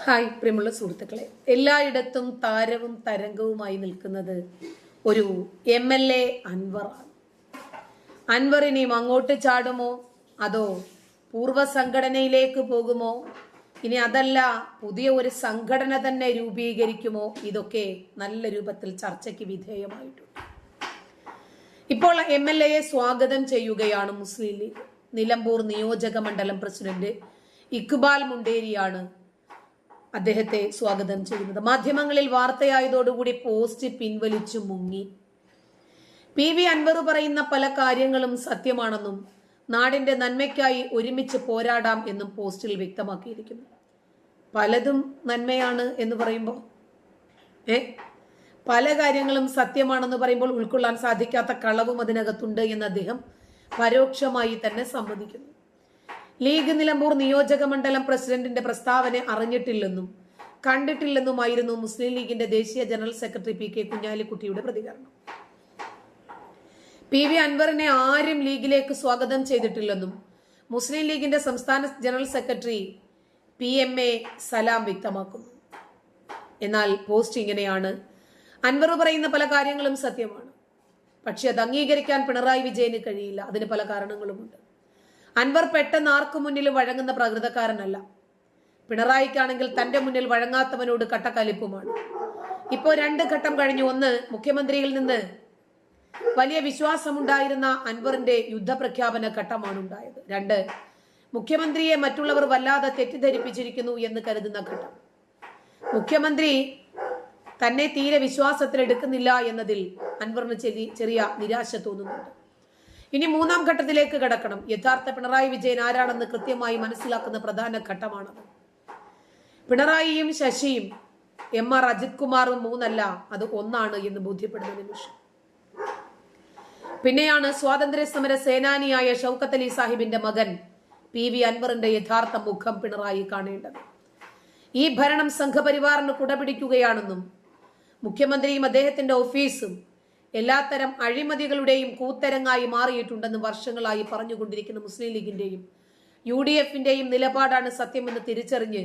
Hi പ്രിയമുള്ള സുഹൃത്തുക്കളെ. എല്ലായിടത്തും താരവും തരംഗവുമായി നിൽക്കുന്നത് ഒരു എം എൽ എ അൻവറാണ് അൻവർ ഇനിയും അങ്ങോട്ട് ചാടുമോ? അതോ പൂർവ സംഘടനയിലേക്ക് പോകുമോ? ഇനി അതല്ല പുതിയ ഒരു സംഘടന തന്നെ രൂപീകരിക്കുമോ? ഇതൊക്കെ നല്ല രൂപത്തിൽ ചർച്ചയ്ക്ക് വിധേയമായിട്ടുണ്ട്. ഇപ്പോൾ എം എൽ എയെ സ്വാഗതം ചെയ്യുകയാണ് മുസ്ലിം ലീഗ്. നിലമ്പൂർ നിയോജക മണ്ഡലം പ്രസിഡന്റ് ഇക്ബാൽ മുണ്ടേരിയാണ് അദ്ദേഹത്തെ സ്വാഗതം ചെയ്യുന്നത്. മാധ്യമങ്ങളിൽ വാർത്തയായതോടുകൂടി പോസ്റ്റ് പിൻവലിച്ചു മുങ്ങി. പി വി അൻവർ പറയുന്ന പല കാര്യങ്ങളും സത്യമാണെന്നും നാടിന്റെ നന്മയ്ക്കായി ഒരുമിച്ച് പോരാടാം എന്നും പോസ്റ്റിൽ വ്യക്തമാക്കിയിരിക്കുന്നു. പലതും നന്മയാണ് എന്ന് പറയുമ്പോൾ ഏ? പല കാര്യങ്ങളും സത്യമാണെന്ന് പറയുമ്പോൾ ഉൾക്കൊള്ളാൻ സാധിക്കാത്ത കളവും അതിനകത്തുണ്ട് എന്ന് അദ്ദേഹം പരോക്ഷമായി തന്നെ സമ്മതിക്കുന്നു. ലീഗ് നിലമ്പൂർ നിയോജക മണ്ഡലം പ്രസിഡന്റിന്റെ പ്രസ്താവന അറിഞ്ഞിട്ടില്ലെന്നും കണ്ടിട്ടില്ലെന്നുമായിരുന്നു മുസ്ലിം ലീഗിന്റെ ദേശീയ ജനറൽ സെക്രട്ടറി പി കെ കുഞ്ഞാലിക്കുട്ടിയുടെ പ്രതികരണം. പി വി അൻവറിനെ ആരും ലീഗിലേക്ക് സ്വാഗതം ചെയ്തിട്ടില്ലെന്നും മുസ്ലിം ലീഗിന്റെ സംസ്ഥാന general secretary P M A Salam വ്യക്തമാക്കുന്നു. എന്നാൽ പോസ്റ്റ് ഇങ്ങനെയാണ്. അൻവർ പറയുന്ന പല കാര്യങ്ങളും സത്യമാണ്. പക്ഷെ അത് അംഗീകരിക്കാൻ പിണറായി വിജയന് കഴിയില്ല. അതിന് പല കാരണങ്ങളുമുണ്ട്. അൻവർ പെട്ടെന്ന് ആർക്കു മുന്നിൽ വഴങ്ങുന്ന പ്രകൃതക്കാരനല്ല. പിണറായിക്കാണെങ്കിൽ തന്റെ മുന്നിൽ വഴങ്ങാത്തവനോട് കട്ടക്കലിപ്പുമാണ്. ഇപ്പോ രണ്ട് ഘട്ടം കഴിഞ്ഞു ഒന്ന് മുഖ്യമന്ത്രിയിൽ നിന്ന് വലിയ വിശ്വാസമുണ്ടായിരുന്ന അൻവറിന്റെ യുദ്ധപ്രഖ്യാപന ഘട്ടമാണ് ഉണ്ടായത്. രണ്ട് മുഖ്യമന്ത്രിയെ മറ്റുള്ളവർ വല്ലാതെ തെറ്റിദ്ധരിപ്പിച്ചിരിക്കുന്നു എന്ന് കരുതുന്ന ഘട്ടം. മുഖ്യമന്ത്രി തന്നെ തീരെ വിശ്വാസത്തിലെടുക്കുന്നില്ല എന്നതിൽ അൻവറിന് ചെറിയ ചെറിയ നിരാശ തോന്നുന്നുണ്ട്. ഇനി മൂന്നാം ഘട്ടത്തിലേക്ക് കടക്കണം. യഥാർത്ഥ പിണറായി വിജയൻ ആരാണെന്ന് കൃത്യമായി മനസ്സിലാക്കുന്ന പ്രധാന ഘട്ടമാണ് പിണറായിയും ശശിയും എം ആർ അജിത് കുമാറും മൂന്നല്ല അത് ഒന്നാണ് എന്ന് ബോധ്യപ്പെടുന്ന നിമിഷം. പിന്നെയാണ് സ്വാതന്ത്ര്യ സമര സേനാനിയായ ഷൗക്കത്ത് അലി സാഹിബിന്റെ മകൻ പി വി അൻവറിന്റെ യഥാർത്ഥ മുഖം പിണറായി കാണേണ്ടത്. ഈ ഭരണം സംഘപരിവാറിന് കുടപിടിക്കുകയാണെന്നും മുഖ്യമന്ത്രിയും അദ്ദേഹത്തിന്റെ ഓഫീസും എല്ലാത്തരം അഴിമതികളുടെയും കൂത്തരങ്ങായി മാറിയിട്ടുണ്ടെന്ന് വർഷങ്ങളായി പറഞ്ഞുകൊണ്ടിരിക്കുന്ന മുസ്ലിം ലീഗിന്റെയും യു ഡി എഫിന്റെയും നിലപാടാണ് സത്യമെന്ന് തിരിച്ചറിഞ്ഞ്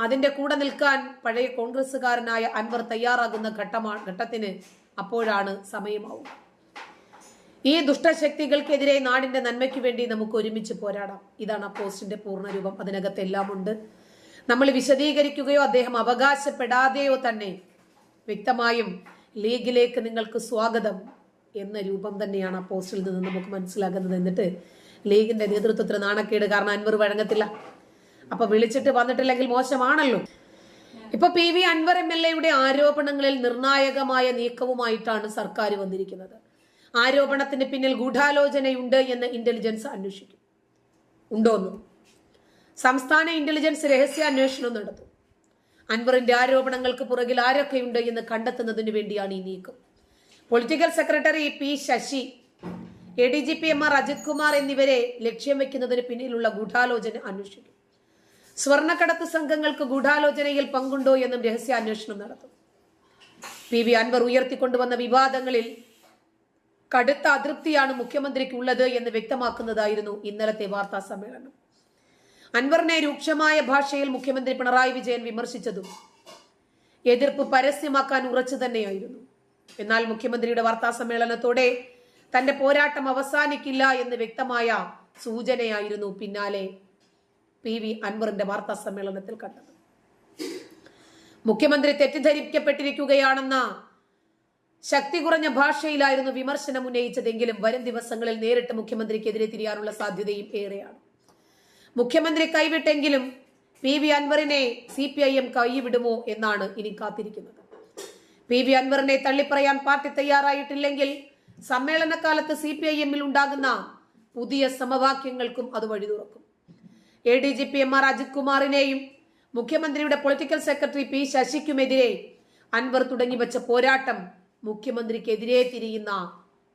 അതിന്റെ കൂടെ നിൽക്കാൻ പഴയ കോൺഗ്രസ്സുകാരനായ അൻവർ തയ്യാറാകുന്ന ഘട്ടമാണ് ഘട്ടത്തിന് അപ്പോഴാണ് സമയമാവുക. ഈ ദുഷ്ടശക്തികൾക്കെതിരെ നാടിന്റെ നന്മയ്ക്ക് വേണ്ടി നമുക്ക് ഒരുമിച്ച് പോരാടാം. ഇതാണ് ആ പോസ്റ്റിന്റെ പൂർണരൂപം. അതിനകത്ത് എല്ലാം ഉണ്ട് നമ്മൾ വിശദീകരിക്കുകയോ അദ്ദേഹം അവകാശപ്പെടാതെയോ തന്നെ വ്യക്തമായും ലീഗിലേക്ക് നിങ്ങൾക്ക് സ്വാഗതം എന്ന രൂപം തന്നെയാണ് ആ പോസ്റ്റിൽ നിന്ന് നമുക്ക് മനസ്സിലാക്കുന്നത് എന്നിട്ട് ലീഗിന്റെ നേതൃത്വത്തിന് നാണക്കേട് കാരണം അൻവർ വഴങ്ങത്തില്ല. അപ്പൊ വിളിച്ചിട്ട് വന്നിട്ടില്ലെങ്കിൽ മോശമാണല്ലോ. ഇപ്പൊ P V Anvar M L എയുടെ ആരോപണങ്ങളിൽ നിർണായകമായ നീക്കവുമായിട്ടാണ് സർക്കാർ വന്നിരിക്കുന്നത്. ആരോപണത്തിന് പിന്നിൽ ഗൂഢാലോചനയുണ്ട് എന്ന് ഇന്റലിജൻസ് അന്വേഷിക്കും. ഉണ്ടോന്ന്? സംസ്ഥാന ഇന്റലിജൻസ് രഹസ്യാന്വേഷണം നടത്തും. അൻവറിന്റെ ആരോപണങ്ങൾക്ക് പുറകിൽ ആരൊക്കെയുണ്ട് എന്ന് കണ്ടെത്തുന്നതിന് വേണ്ടിയാണ് ഈ നീക്കം. Political secretary P Sasi A D G P M R Ajith Kumar എന്നിവരെ ലക്ഷ്യം വെക്കുന്നതിന് പിന്നിലുള്ള ഗൂഢാലോചന അന്വേഷിക്കും. സ്വർണക്കടത്ത് സംഘങ്ങൾക്ക് ഗൂഢാലോചനയിൽ പങ്കുണ്ടോ എന്നും രഹസ്യാന്വേഷണം നടത്തും. പി വി അൻവർ ഉയർത്തിക്കൊണ്ടുവന്ന വിവാദങ്ങളിൽ കടുത്ത അതൃപ്തിയാണ് മുഖ്യമന്ത്രിക്ക് ഉള്ളത് എന്ന് വ്യക്തമാക്കുന്നതായിരുന്നു ഇന്നലത്തെ വാർത്താ സമ്മേളനം. അൻവറിനെ രൂക്ഷമായ ഭാഷയിൽ മുഖ്യമന്ത്രി പിണറായി വിജയൻ വിമർശിച്ചതും എതിർപ്പ് പരസ്യമാക്കാൻ ഉറച്ചു തന്നെയായിരുന്നു. എന്നാൽ മുഖ്യമന്ത്രിയുടെ വാർത്താ സമ്മേളനത്തോടെ തന്റെ പോരാട്ടം അവസാനിക്കില്ല എന്ന് വ്യക്തമായ സൂചനയായിരുന്നു പിന്നാലെ പി വി അൻവറിന്റെ വാർത്താ സമ്മേളനത്തിൽ കണ്ടത്. മുഖ്യമന്ത്രി തെറ്റിദ്ധരിക്കപ്പെട്ടിരിക്കുകയാണെന്ന ശക്തി കുറഞ്ഞ ഭാഷയിലായിരുന്നു വിമർശനം ഉന്നയിച്ചതെങ്കിലും വരും ദിവസങ്ങളിൽ നേരിട്ട് മുഖ്യമന്ത്രിക്കെതിരെ തിരിയാനുള്ള സാധ്യതയും ഏറെയാണ്. മുഖ്യമന്ത്രി കൈവിട്ടെങ്കിലും പി വി അൻവറിനെ സി പി ഐ എം കൈവിടുമോ എന്നാണ് ഇനി കാത്തിരിക്കുന്നത്. പി വി അൻവറിനെ തള്ളിപ്പറയാൻ പാർട്ടി തയ്യാറായിട്ടില്ലെങ്കിൽ സമ്മേളനകാലത്ത് സി പി ഐ എമ്മിൽ ഉണ്ടാകുന്ന പുതിയ സമവാക്യങ്ങൾക്കും അത് വഴി തുറക്കും. A D G P M R Ajith കുമാറിനെയും മുഖ്യമന്ത്രിയുടെ പൊളിറ്റിക്കൽ സെക്രട്ടറി പി ശശിക്കുമെതിരെ അൻവർ തുടങ്ങിവെച്ച പോരാട്ടം മുഖ്യമന്ത്രിക്കെതിരെ തിരിയുന്ന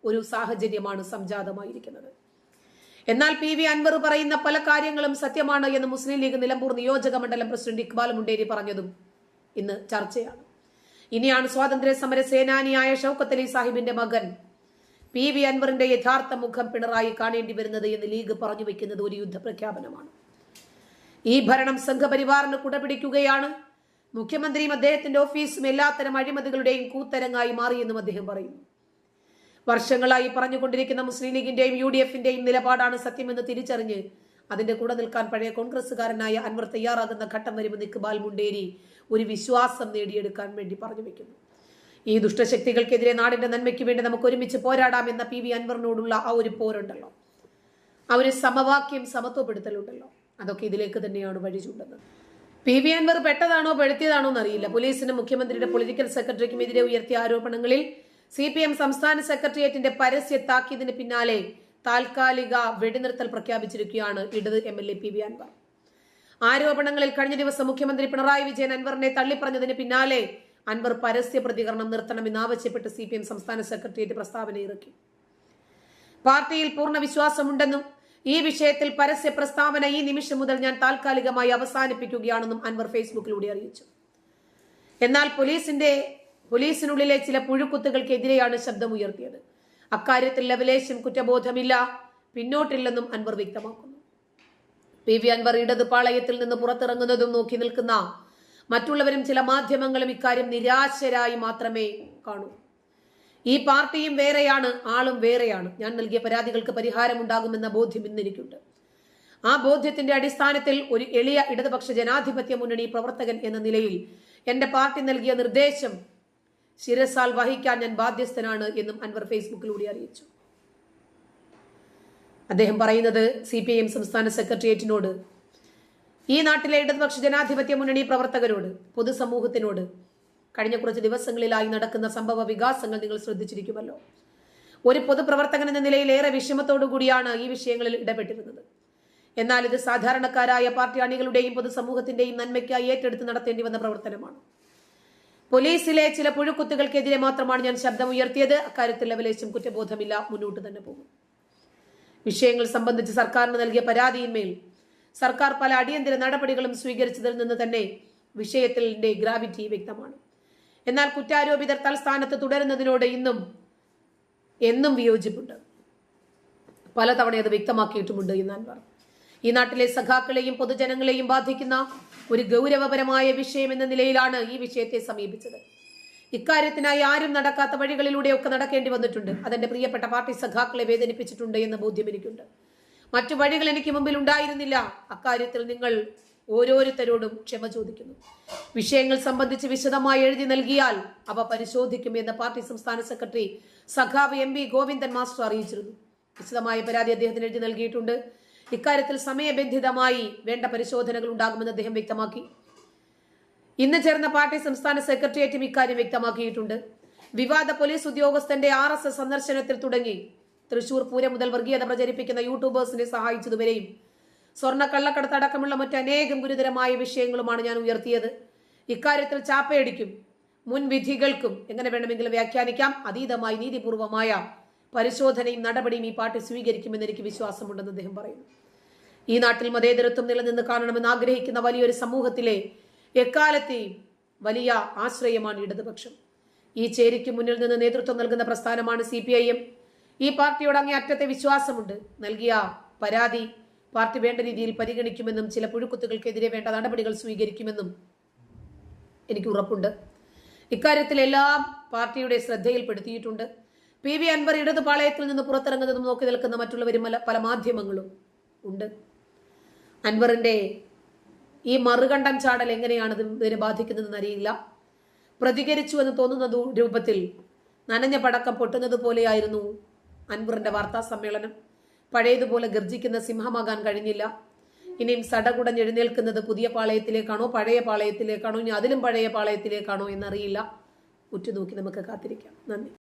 ഒരു സാഹചര്യമാണ് സംജാതമായിരിക്കുന്നത്. എന്നാൽ പി വി അൻവർ പറയുന്ന പല കാര്യങ്ങളും സത്യമാണ് എന്ന് മുസ്ലിം ലീഗ് നിലമ്പൂർ നിയോജക മണ്ഡലം പ്രസിഡന്റ് ഇക്ബാൽ മുണ്ടേരി പറഞ്ഞതും ഇന്ന് ചർച്ചയാണ്. ഇനിയാണ് സ്വാതന്ത്ര്യ സമര സേനാനിയായ ഷൌക്കത്ത് അലി സാഹിബിന്റെ മകൻ പി വി അൻവറിന്റെ യഥാർത്ഥ മുഖം പിണറായി കാണേണ്ടി വരുന്നത് എന്ന് ലീഗ് പറഞ്ഞു വെക്കുന്നത് ഒരു യുദ്ധ പ്രഖ്യാപനമാണ് ഈ ഭരണം സംഘപരിവാറിന് കുടപിടിക്കുകയാണ്. മുഖ്യമന്ത്രിയും അദ്ദേഹത്തിന്റെ ഓഫീസും എല്ലാത്തരം അഴിമതികളുടെയും കൂത്തരങ്ങായി മാറിയെന്നും അദ്ദേഹം പറയുന്നു. വർഷങ്ങളായി പറഞ്ഞുകൊണ്ടിരിക്കുന്ന മുസ്ലിം ലീഗിന്റെയും യു ഡി എഫിന്റെയും നിലപാടാണ് സത്യമെന്ന് തിരിച്ചറിഞ്ഞ് അതിന്റെ കൂടെ നിൽക്കാൻ പഴയ കോൺഗ്രസ്സുകാരനായ അൻവർ തയ്യാറാകുന്ന ഘട്ടം വരുമെന്ന് ഇക്ബാൽ മുണ്ടേരി ഒരു വിശ്വാസം നേടിയെടുക്കാൻ വേണ്ടി പറഞ്ഞു വെക്കുന്നു. ഈ ദുഷ്ടശക്തികൾക്കെതിരെ നാടിന്റെ നന്മയ്ക്ക് വേണ്ടി നമുക്ക് ഒരുമിച്ച് പോരാടാം എന്ന പി വി അൻവറിനോടുള്ള ആ ഒരു പോരുണ്ടല്ലോ. ആ ഒരു സമവാക്യം സമത്വപ്പെടുത്തലുണ്ടല്ലോ. അതൊക്കെ ഇതിലേക്ക് തന്നെയാണ് വഴി ചൂണ്ടുന്നത്. പി വി അൻവർ പെട്ടതാണോ പെടുത്തിയതാണോ എന്നറിയില്ല. പോലീസിനും മുഖ്യമന്ത്രിയുടെ പൊളിറ്റിക്കൽ സെക്രട്ടറിക്കും എതിരെ ഉയർത്തിയ ആരോപണങ്ങളിൽ സി പി എം സംസ്ഥാന സെക്രട്ടേറിയറ്റിന്റെ പരസ്യ താക്കീതിന് പിന്നാലെ താൽക്കാലിക വെടിനിർത്തൽ പ്രഖ്യാപിച്ചിരിക്കുകയാണ് ഇടത് M L A P V Anvar. ആരോപണങ്ങളിൽ കഴിഞ്ഞ ദിവസം മുഖ്യമന്ത്രി പിണറായി വിജയൻ അൻവറിനെ തള്ളിപ്പറഞ്ഞതിന് പിന്നാലെ അൻവർ പരസ്യ പ്രതികരണം നിർത്തണമെന്നാവശ്യപ്പെട്ട് സി പി എം സംസ്ഥാന സെക്രട്ടേറിയറ്റ് പ്രസ്താവന ഇറക്കി. പാർട്ടിയിൽ പൂർണ വിശ്വാസമുണ്ടെന്നും ഈ വിഷയത്തിൽ പരസ്യ പ്രസ്താവന ഈ നിമിഷം മുതൽ ഞാൻ താൽക്കാലികമായി അവസാനിപ്പിക്കുകയാണെന്നും അൻവർ ഫേസ്ബുക്കിലൂടെ അറിയിച്ചു. എന്നാൽ പോലീസിന്റെ പോലീസിനുള്ളിലെ ചില പുഴുക്കുത്തുകൾക്കെതിരെയാണ് ശബ്ദമുയർത്തിയത്. അക്കാര്യത്തിൽ ലവലേശം കുറ്റബോധമില്ല പിന്നോട്ടില്ലെന്നും അൻവർ വ്യക്തമാക്കുന്നു. പി വി അൻവർ ഇടത് പാളയത്തിൽ നിന്ന് പുറത്തിറങ്ങുന്നതും നോക്കി നിൽക്കുന്ന മറ്റുള്ളവരും ചില മാധ്യമങ്ങളും ഇക്കാര്യം നിരാശരായി മാത്രമേ കാണൂ. ഈ പാർട്ടിയും വേറെയാണ് ആളും വേറെയാണ്. ഞാൻ നൽകിയ പരാതികൾക്ക് പരിഹാരമുണ്ടാകുമെന്ന ബോധ്യം ഇന്നെനിക്കുണ്ട്. ആ ബോധ്യത്തിന്റെ അടിസ്ഥാനത്തിൽ ഒരു എളിയ ഇടതുപക്ഷ ജനാധിപത്യ മുന്നണി പ്രവർത്തകൻ എന്ന നിലയിൽ എന്റെ പാർട്ടി നൽകിയ നിർദ്ദേശം ശിരസാൽ വഹിക്കാൻ ഞാൻ ബാധ്യസ്ഥനാണ് എന്നും അൻവർ ഫേസ്ബുക്കിലൂടെ അറിയിച്ചു. അദ്ദേഹം പറയുന്നത് സി പി ഐ എം സംസ്ഥാന സെക്രട്ടേറിയറ്റിനോട് ഈ നാട്ടിലെ ഇടതുപക്ഷ ജനാധിപത്യ മുന്നണി പ്രവർത്തകരോട് പൊതുസമൂഹത്തിനോട് കഴിഞ്ഞ കുറച്ച് ദിവസങ്ങളിലായി നടക്കുന്ന സംഭവ വികാസങ്ങൾ നിങ്ങൾ ശ്രദ്ധിച്ചിരിക്കുമല്ലോ. ഒരു പൊതുപ്രവർത്തകൻ എന്ന നിലയിൽ ഏറെ വിഷമത്തോടു കൂടിയാണ് ഈ വിഷയങ്ങളിൽ ഇടപെട്ടിരുന്നത്. എന്നാൽ ഇത് സാധാരണക്കാരായ പാർട്ടി അണികളുടെയും പൊതുസമൂഹത്തിന്റെയും നന്മയ്ക്കായി ഏറ്റെടുത്ത് നടത്തേണ്ടി വന്ന പ്രവർത്തനമാണ്. പോലീസിലെ ചില പുഴുക്കുത്തുകൾക്കെതിരെ മാത്രമാണ് ഞാൻ ശബ്ദമുയർത്തിയത്. അക്കാര്യത്തിൽ ലവലേശം കുറ്റബോധമില്ല. മുന്നോട്ട് തന്നെ പോകും. വിഷയങ്ങൾ സംബന്ധിച്ച് സർക്കാരിന് നൽകിയ പരാതിയിന്മേൽ സർക്കാർ പല അടിയന്തര നടപടികളും സ്വീകരിച്ചതിൽ നിന്ന് തന്നെ വിഷയത്തിന്റെ ഗ്രാവിറ്റി വ്യക്തമാണ്. എന്നാൽ കുറ്റാരോപിതർ തൽസ്ഥാനത്ത് തുടരുന്നതിനോട് ഇന്നും എന്നും വിയോജിപ്പുണ്ട്. പലതവണ അത് വ്യക്തമാക്കിയിട്ടുമുണ്ട് എന്ന് അൻവർ ഈ നാട്ടിലെ സഖാക്കളെയും പൊതുജനങ്ങളെയും ബാധിക്കുന്ന ഒരു ഗൗരവപരമായ വിഷയം എന്ന നിലയിലാണ് ഈ വിഷയത്തെ സമീപിച്ചത്. ഇക്കാര്യത്തിനായി ആരും നടക്കാത്ത വഴികളിലൂടെയൊക്കെ നടക്കേണ്ടി വന്നിട്ടുണ്ട്. അതെന്റെ പ്രിയപ്പെട്ട പാർട്ടി സഖാക്കളെ വേദനിപ്പിച്ചിട്ടുണ്ട് എന്ന ബോധ്യം എനിക്കുണ്ട്. മറ്റു വഴികൾ എനിക്ക് മുമ്പിൽ ഉണ്ടായിരുന്നില്ല. അക്കാര്യത്തിൽ നിങ്ങൾ ഓരോരുത്തരോടും ക്ഷമ ചോദിക്കുന്നു. വിഷയങ്ങൾ സംബന്ധിച്ച് വിശദമായി എഴുതി നൽകിയാൽ അവ പരിശോധിക്കും എന്ന് പാർട്ടി സംസ്ഥാന സെക്രട്ടറി സഖാവ് എം ഗോവിന്ദൻ മാസ്റ്റർ അറിയിച്ചിരുന്നു. വിശദമായ പരാതി അദ്ദേഹത്തിന് എഴുതി നൽകിയിട്ടുണ്ട്. ഇക്കാര്യത്തിൽ സമയബന്ധിതമായി വേണ്ട പരിശോധനകൾ ഉണ്ടാകുമെന്ന് അദ്ദേഹം വ്യക്തമാക്കി. ഇന്ന് ചേർന്ന പാർട്ടി സംസ്ഥാന സെക്രട്ടേറിയറ്റും ഇക്കാര്യം വ്യക്തമാക്കിയിട്ടുണ്ട്. വിവാദ പോലീസ് ഉദ്യോഗസ്ഥന്റെ ആർ എസ് എസ് സന്ദർശനത്തിൽ തുടങ്ങി. തൃശൂർ പൂരം മുതൽ വർഗീയത പ്രചരിപ്പിക്കുന്ന യൂട്യൂബേഴ്സിനെ സഹായിച്ചതുവരെയും. സ്വർണ കള്ളക്കടത്ത് അടക്കമുള്ള മറ്റനേകം ഗുരുതരമായ വിഷയങ്ങളുമാണ് ഞാൻ ഉയർത്തിയത്. ഇക്കാര്യത്തിൽ ചാപ്പയടിക്കും മുൻവിധികൾക്കും എങ്ങനെ വേണമെങ്കിലും വ്യാഖ്യാനിക്കാം. അതീതമായി നീതിപൂർവമായ പരിശോധനയും നടപടിയും ഈ പാർട്ടി സ്വീകരിക്കുമെന്ന് എനിക്ക് വിശ്വാസമുണ്ടെന്ന് അദ്ദേഹം പറയുന്നു. ഈ നാട്ടിൽ മതേതരത്വം നിലനിന്ന് കാണണമെന്ന് ആഗ്രഹിക്കുന്ന വലിയൊരു സമൂഹത്തിലെ എക്കാലത്തെയും വലിയ ആശ്രയമാണ് ഇടതുപക്ഷം. ഈ ചേരിക്ക് മുന്നിൽ നിന്ന് നേതൃത്വം നൽകുന്ന പ്രസ്ഥാനമാണ് സി പി ഐ എം. ഈ പാർട്ടിയോട് അങ്ങേ അറ്റത്തെ വിശ്വാസമുണ്ട്. നൽകിയ പരാതി പാർട്ടി വേണ്ട രീതിയിൽ പരിഗണിക്കുമെന്നും ചില പുഴുക്കുത്തുകൾക്കെതിരെ വേണ്ട നടപടികൾ സ്വീകരിക്കുമെന്നും എനിക്ക് ഉറപ്പുണ്ട്. ഇക്കാര്യത്തിൽ എല്ലാം പാർട്ടിയുടെ ശ്രദ്ധയിൽപ്പെടുത്തിയിട്ടുണ്ട്. പി വി അൻവർ ഇടതുപാളയത്തിൽ നിന്ന് പുറത്തിറങ്ങുന്നതും നോക്കി നിൽക്കുന്ന മറ്റുള്ളവരും പല മാധ്യമങ്ങളും ഉണ്ട്. അൻവറിന്റെ ഈ മറുകണ്ഠം ചാടൽ എങ്ങനെയാണ് ഇത് ഇതിനെ ബാധിക്കുന്നതെന്ന് അറിയില്ല. പ്രതികരിച്ചു എന്ന് തോന്നുന്ന രൂപത്തിൽ നനഞ്ഞ പടക്കം പൊട്ടുന്നത് പോലെയായിരുന്നു അൻവറിന്റെ വാർത്താ സമ്മേളനം. പഴയതുപോലെ ഗർജിക്കുന്ന സിംഹമാകാൻ കഴിഞ്ഞില്ല. ഇനിയും സടകുടഞ്ഞെഴുന്നേൽക്കുന്നത് പുതിയ പാളയത്തിലേക്കാണോ പഴയ പാളയത്തിലേക്കാണോ ഇനി അതിലും പഴയ പാളയത്തിലേക്കാണോ എന്നറിയില്ല. ഉറ്റുനോക്കി നമുക്ക് കാത്തിരിക്കാം. നന്ദി.